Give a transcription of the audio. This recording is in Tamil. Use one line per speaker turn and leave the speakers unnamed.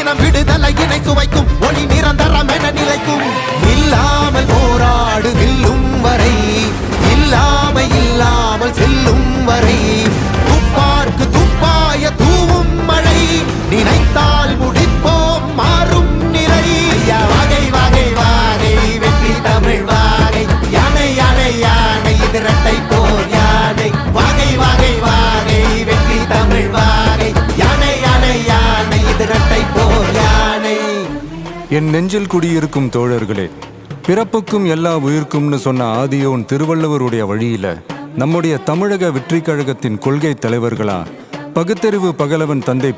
இனம் விடுதலையினை சுவைக்கும். ஒளி நிரந்தரம் என நிலைக்கும். இல்லாமல் போராடு வெல்லும் வரை. இல்லாமல் இல்லாமல் செல்லும் வரை. என் நெஞ்சில் குடியிருக்கும் தோழர்களே பிறப்புக்கும் எல்லா உயிர்க்கும்னு சொன்ன ஆதியோன் திருவள்ளுவருடைய வழியில நம்முடைய தமிழக வெற்றி கழகத்தின் கொள்கை தலைவர்களா பகுத்தறிவு பகலவன் தந்தை